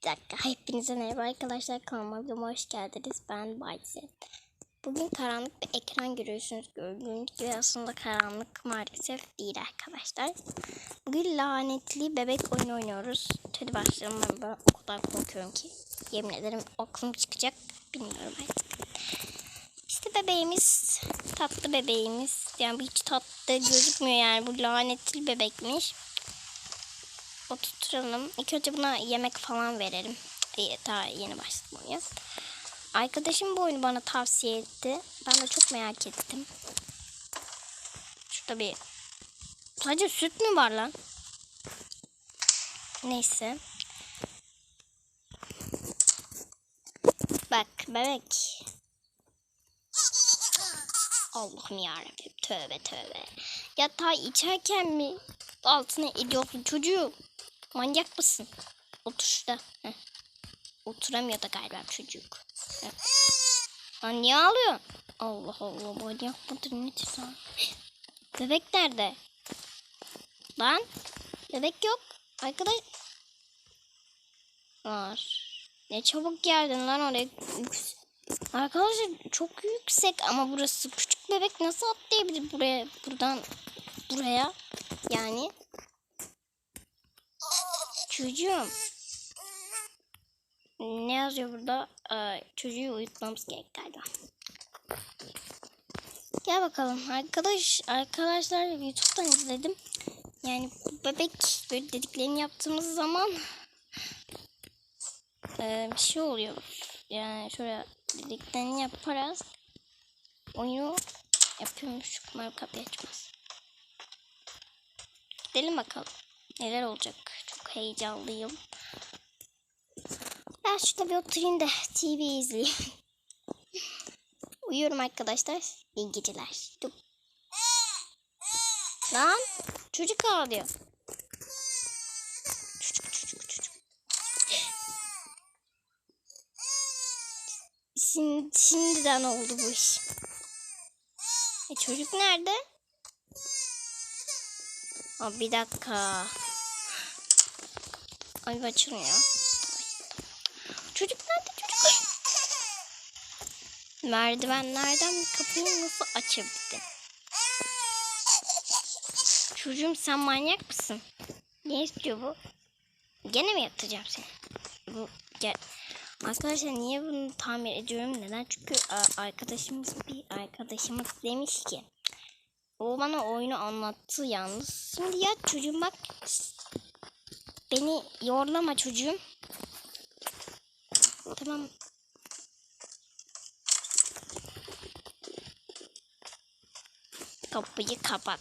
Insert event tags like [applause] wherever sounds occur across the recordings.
Bir dakika. Hepinize merhaba arkadaşlar. Kanalıma hoş geldiniz. Ben Bayce. Bugün karanlık bir ekran görüyorsunuz. Gördüğünüz gibi aslında karanlık maalesef değil arkadaşlar. Bugün lanetli bebek oyunu oynuyoruz. Hadi başlayalım. Ben, ben o kadar korkuyorum ki. Yemin ederim aklım çıkacak. Bilmiyorum artık. İşte bebeğimiz. Tatlı bebeğimiz. Yani hiç tatlı gözükmüyor yani. Bu lanetli bebekmiş oturtalım. İlk önce buna yemek falan verelim. Daha yeni başlamalıyız. Arkadaşım bu oyunu bana tavsiye etti. Ben de çok merak ettim. Şurada bir... Sadece süt mü var lan? Neyse. Bak bebek. Allah'ım yarabbim tövbe tövbe. Yatağı içerken mi altına ediyorsun çocuğu? Manyak mısın? Otur şurada. Oturamıyor da galiba çocuk. Heh. Lan niye ağlıyor? Allah Allah manyak mıdır nedir lan? Bebek nerede? Lan bebek yok. Arkadaş var. Ne çabuk geldin lan oraya. Arkadaşlar çok yüksek ama burası küçük bebek nasıl atlayabilir buraya buradan buraya yani çocuğum. Ne yazıyor burada? Ee, çocuğu uyutmamız gerek galiba. Gel bakalım. Arkadaş arkadaşlar youtube'dan izledim. Yani bebek böyle dediklerini yaptığımız zaman ee, bir şey oluyor. Yani şöyle dediklerini yaparız oyunu yapıyormuş. Umarım kapıyı açmaz. Gidelim bakalım. Neler olacak heyecanlıyım ben şurada bir oturayım da TV izleyeyim [laughs] uyuyorum arkadaşlar iyi geceler Dur. lan çocuk ağlıyor çocuk çocuk çocuk Şimdi, şimdiden oldu bu iş. E çocuk nerede? Aa, bir dakika. Ay açılmıyor. Çocuk nerede çocuk? Merdivenlerden bir kapıyı nasıl açabildin? Çocuğum sen manyak mısın? Ne istiyor bu? Gene mi yatacağım seni? Bu gel. Arkadaşlar niye bunu tamir ediyorum? Neden? Çünkü arkadaşımız bir arkadaşımız demiş ki o bana oyunu anlattı yalnız. Şimdi ya çocuğum bak beni yorlama çocuğum. Tamam. Kapıyı kapat.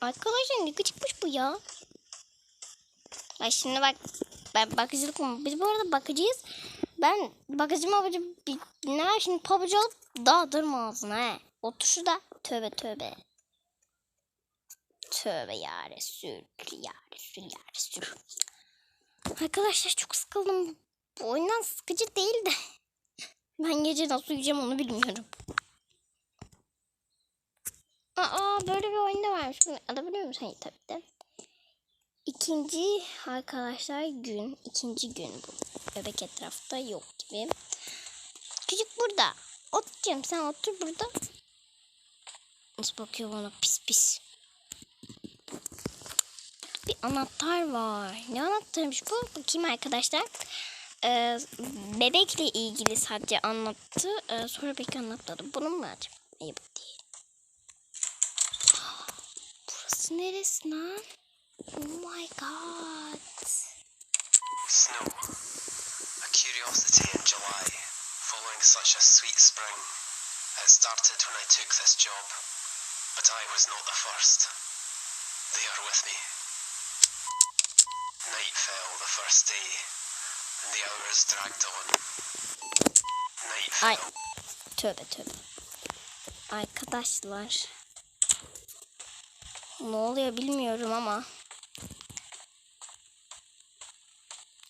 Arkadaşlar ne gıcıkmış bu ya. Bak şimdi bak ben bakıcılık mı? Biz bu arada bakıcıyız. Ben bakıcı mabıcı ne şimdi pabucu alıp dağıtırım ağzına he. Otur şurada. Tövbe tövbe. Tövbe ya Resul. Ya Resul ya Resul. Arkadaşlar çok sıkıldım. Bu oyundan sıkıcı değil de. Ben gece nasıl uyuyacağım onu bilmiyorum. Aa böyle bir oyun da varmış. Bunu alabiliyor musun? Hayır tabii de. İkinci arkadaşlar gün. ikinci gün bu. Bebek etrafta yok gibi. Küçük burada. Oturacağım sen otur burada. Nasıl bakıyor bana pis pis. Bir anahtar var. Ne anahtarmış bu? Bakayım arkadaşlar. Ee, bebekle ilgili sadece anlattı. Ee, sonra pek anlatmadı. Bunun mu acaba? Hayır bu değil. Burası neresi lan? Oh my god. Snow. A curiosity in July, following such a sweet spring. It started when I took this job, but I was not the first. They are with me. Night fell the first day, and the hours dragged on. Night Ay. fell. Tövbe tövbe. Arkadaşlar. Ne oluyor bilmiyorum ama.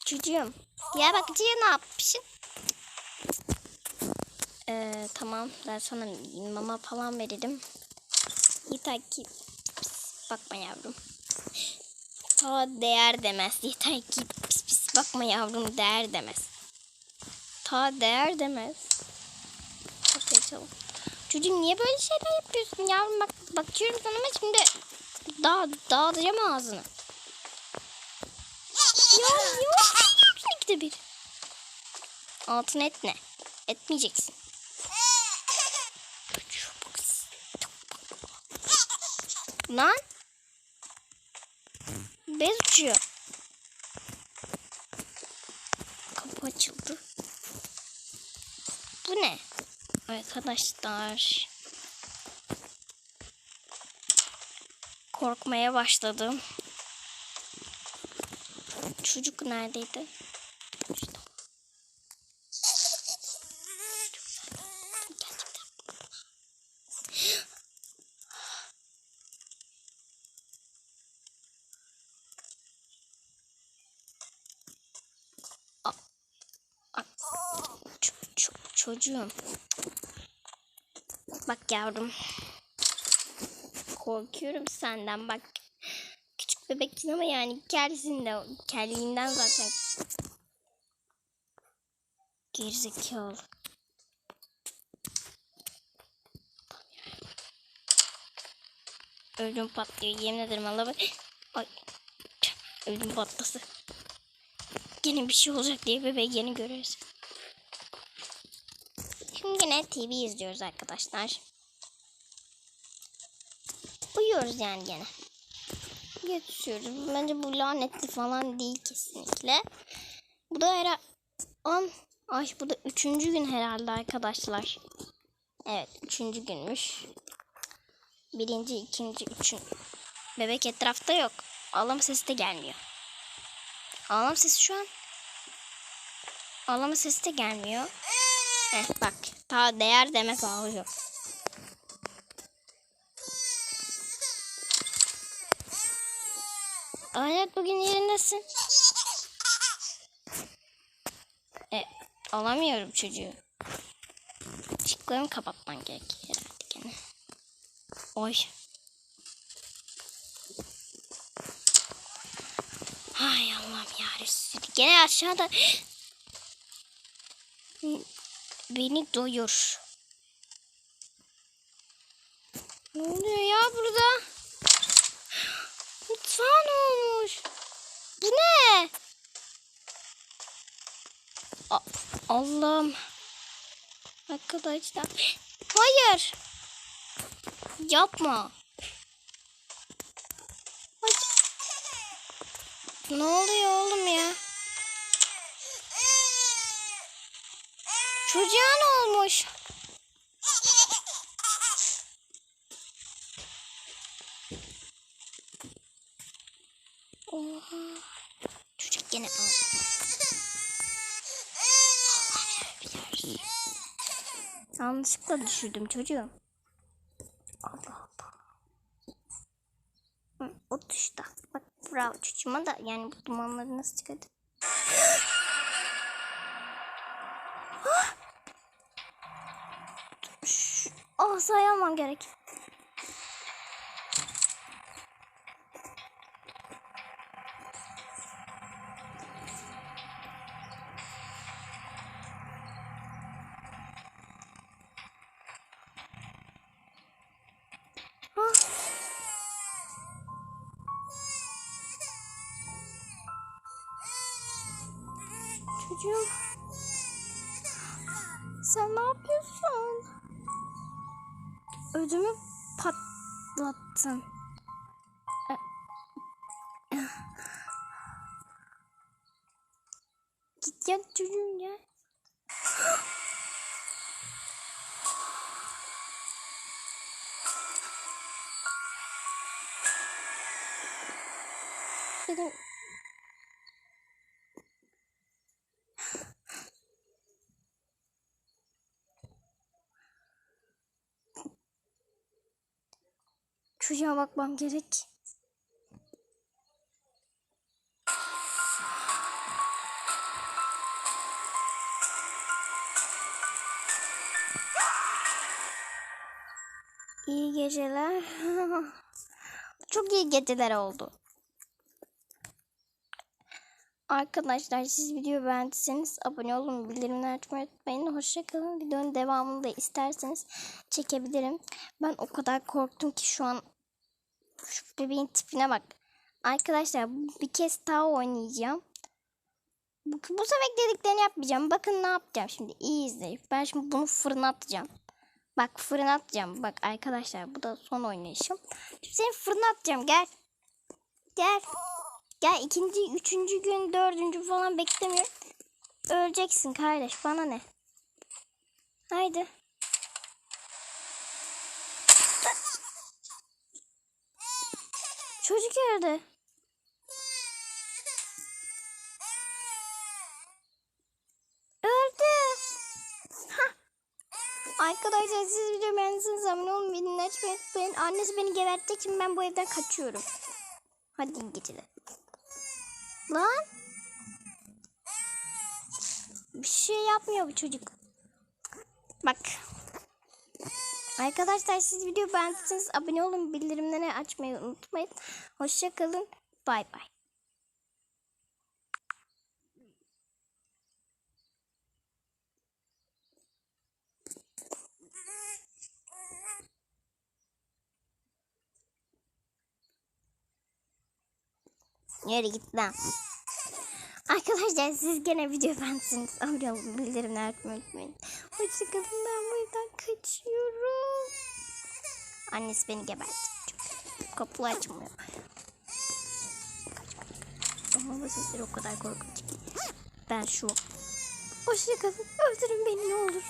Çocuğum. Ya bakıcıya ne yapmışsın? Ee, tamam ben sana mama falan veririm. Ki Pis, bakma yavrum. Ta değer demez. Yeter ki pis pis bakma yavrum değer demez. Ta değer demez. Çocuğum niye böyle şeyler yapıyorsun yavrum? Bak bakıyorum sana ama şimdi dağ, dağıtacağım ağzını. Ya yok ikide bir. Altın etme. Etmeyeceksin. Lan. Bez uçuyor. Kapı açıldı. Bu ne? Arkadaşlar. Korkmaya başladım. Çocuk neredeydi? Çocuğum. Bak yavrum. Korkuyorum senden bak. Küçük bebeksin ama yani kelsin de kelliğinden zaten. Gerizekalı. Öldüm patlıyor yemin ederim Allah bak. Ay. Öldüm patlası. Yine bir şey olacak diye bebeği yeni görüyoruz. Yine TV izliyoruz arkadaşlar. Uyuyoruz yani gene. Yatışıyoruz. Bence bu lanetli falan değil kesinlikle. Bu da herhalde... An... Ay bu da üçüncü gün herhalde arkadaşlar. Evet üçüncü günmüş. Birinci, ikinci, üçün. Bebek etrafta yok. Ağlama sesi de gelmiyor. Ağlama sesi şu an. Ağlama sesi de gelmiyor. Heh, bak. Ta değer demez ağlıyor. Hayat bugün yerindesin. E, alamıyorum çocuğu. Işıklarımı kapatman gerekiyor herhalde gene. Oy. Hay Allah'ım yarabbim. Gene aşağıda. Beni doyur. Ne oluyor ya burada? Mutfağın olmuş. Bu ne? Allah'ım. Arkadaşlar. Hayır. Yapma. Ne oluyor oğlum ya? Çocuğa ne olmuş? Oha. Çocuk gene. Yanlışlıkla düşürdüm çocuğum. Allah Allah. O tuşta. Bak bravo çocuğuma da yani bu dumanları nasıl çıkardı? Ah sayamam gerek. Çocuğum. Sen ne yapıyorsun? Ödümü patlattın. E- Git yat çocuğum ya. [gasps] Dedim. Çocuğa bakmam gerek. İyi geceler. [laughs] Çok iyi geceler oldu. Arkadaşlar siz video beğendiyseniz abone olun, bildirimleri açmayı unutmayın. Hoşçakalın. Videonun devamını da isterseniz çekebilirim. Ben o kadar korktum ki şu an şu bebeğin tipine bak. Arkadaşlar bir kez daha oynayacağım. Bu, bu sefer dediklerini yapmayacağım. Bakın ne yapacağım şimdi. İyi izleyin. Ben şimdi bunu fırına atacağım. Bak fırına atacağım. Bak arkadaşlar bu da son oynayışım. Şimdi seni fırına atacağım. Gel. Gel. Gel ikinci, üçüncü gün, dördüncü falan beklemiyorum. Öleceksin kardeş. Bana ne? Haydi. Çocuk öldü. Öldü. Arkadaşlar siz video beğendiyseniz abone olun. Bildirimleri açmayı unutmayın. Annesi beni geberttiği için ben bu evden kaçıyorum. Hadi iyi geceler. Lan. Bir şey yapmıyor bu çocuk. Bak. Arkadaşlar siz video beğendiyseniz abone olun. Bildirimleri açmayı unutmayın. Hoşçakalın. Bay bay. Yürü git lan. Arkadaşlar siz gene video beğendiyseniz abone olun. Bildirimleri açmayı unutmayın. Hoşçakalın. Ben bu evden kaçıyorum. Annesi beni gebertecek. Kapı açmıyor. Ama bu sesleri o kadar korkunç ki. Ben şu. Hoşçakalın. Öldürün beni ne olur.